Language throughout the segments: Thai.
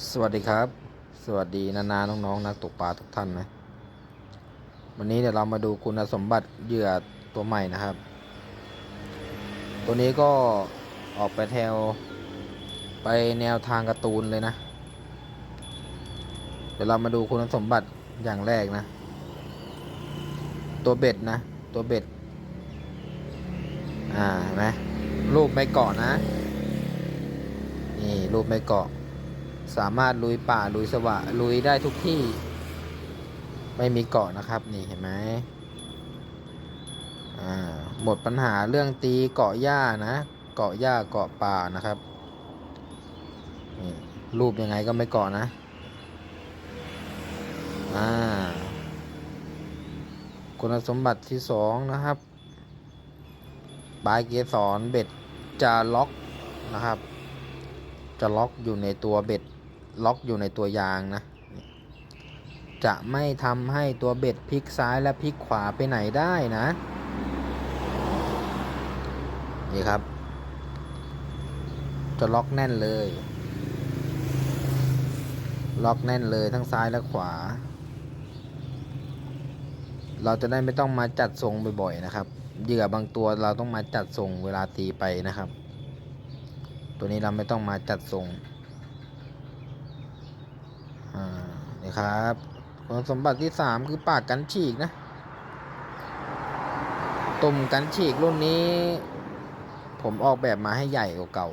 สวัสดีครับ สวัสดีนานาน้องๆนักตกปลาทุกท่านนะวันนี้เดี๋ยวเรามาดูคุณสมบัติเหยื่อตัวใหม่นะครับ ตัวนี้ก็ออกไปแถวไปแนวทางการ์ตูนเลยนะ เดี๋ยวเรามาดูคุณสมบัติอย่างแรกนะ ตัวเบ็ดนะ ตัวเบ็ด อ่าเห็นไหมรูปไม่เกาะนะ นี่รูปไม่เกาะ สามารถลุยป่าลุยสวะลุยได้ทุกที่ ไม่มีเกาะนะครับ นี่เห็นไหมอ่าหมดปัญหาเรื่องตีเกาะหญ้านะ เกาะหญ้าเกาะป่านะครับนี่รูปยังไงก็ไม่เกาะนะอ่าคุณสมบัติที่สองนะครับปลายเกสรเบ็ดจะล็อกนะครับ จะล็อกอยู่ในตัวเบ็ด ล็อกอยู่ในตัวยางนะ จะไม่ทำให้ตัวเบ็ดพลิกซ้ายและพลิกขวาไปไหนได้นะ นี่ครับ จะล็อกแน่นเลย ล็อกแน่นเลยทั้งซ้ายและขวา เราจะได้ไม่ต้องมาจัดทรงบ่อยๆนะครับเหยื่อบางตัวเราต้องมาจัดทรงเวลาตีไปนะครับ ตัวนี้เราไม่ต้องมาจัดทรง อ่านี่ครับคุณสมบัติที่สามคือปากกันฉีกนะ ตุ่มกันฉีกรุ่นนี้ ผมออกแบบมาให้ใหญ่กว่าเก่า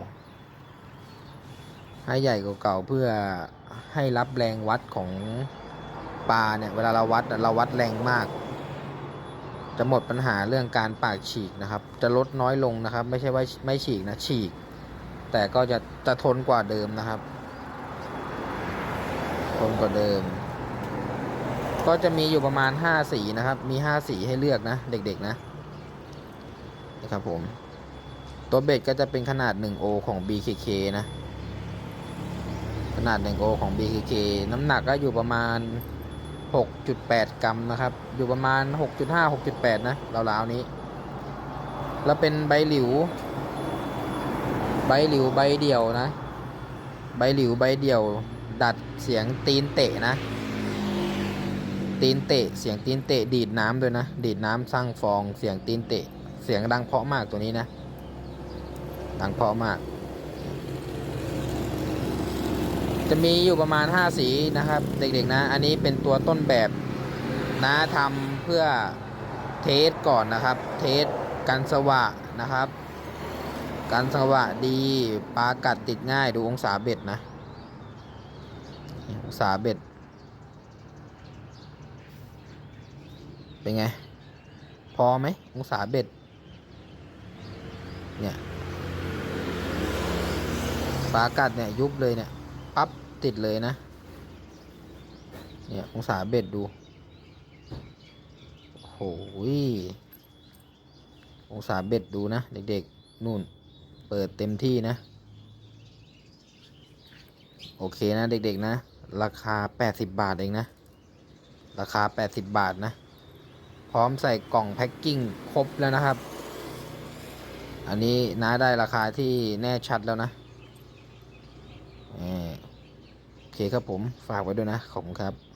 ให้ใหญ่กว่าเก่าเพื่อให้รับแรงวัดของปลาเนี่ย เวลาเราวัดเราวัดแรงมาก จะหมดปัญหาเรื่องการปากฉีกนะครับ จะลดน้อยลงนะครับ ไม่ใช่ว่าไม่ฉีกนะฉีก แต่ก็จะจะทนกว่าเดิมนะครับ ทนกว่าเดิม ก็จะมีอยู่ประมาณ 5 สีนะครับ มี 5 สีให้เลือกนะ เด็กๆนะนะครับผม ตัวเบ็ดก็จะเป็นขนาด 1O ของ BKK นะ ขนาด 1O ของ BKK น้ำหนักก็อยู่ประมาณ 6.8 กรัมนะครับ อยู่ประมาณ 6.5 6.8 นะราวๆนี้ แล้วเป็นใบหลิว ใบหลิวใบเดี่ยวนะ ใบหลิวใบเดี่ยว ดัดเสียงตีนเตะนะ ตีนเตะเสียงตีนเตะดีดน้ำด้วยนะ ดีดน้ำสร้างฟองเสียงตีนเตะ เสียงดังเพาะมากตัวนี้นะ ดังเพาะมาก จะมีอยู่ประมาณ 5 สีนะครับ เด็กๆนะ อันนี้เป็นตัวต้นแบบนะทำเพื่อเทสก่อนนะครับ เทสกันสวะนะครับการสวะดีปลากัดติดง่ายดูองศาเบ็ดนะ องศาเบ็ด เป็นไง พอไหมองศาเบ็ด เนี่ยปลากัดเนี่ยยุบเลยเนี่ย ปั๊บติดเลยนะ เนี่ยองศาเบ็ดดูโอ้โหยองศาเบ็ดดูนะ เด็กๆ นู่น เปิดเต็มที่นะ โอเคนะเด็กๆนะ ราคา 80 บาทเองนะ ราคา 80 บาทนะ พร้อมใส่กล่องแพ็กกิ้งครบแล้วนะครับ อันนี้น้าได้ราคาที่แน่ชัดแล้วนะเอ่อโอเคครับผมฝากไว้ด้วยนะ ขอบคุณครับ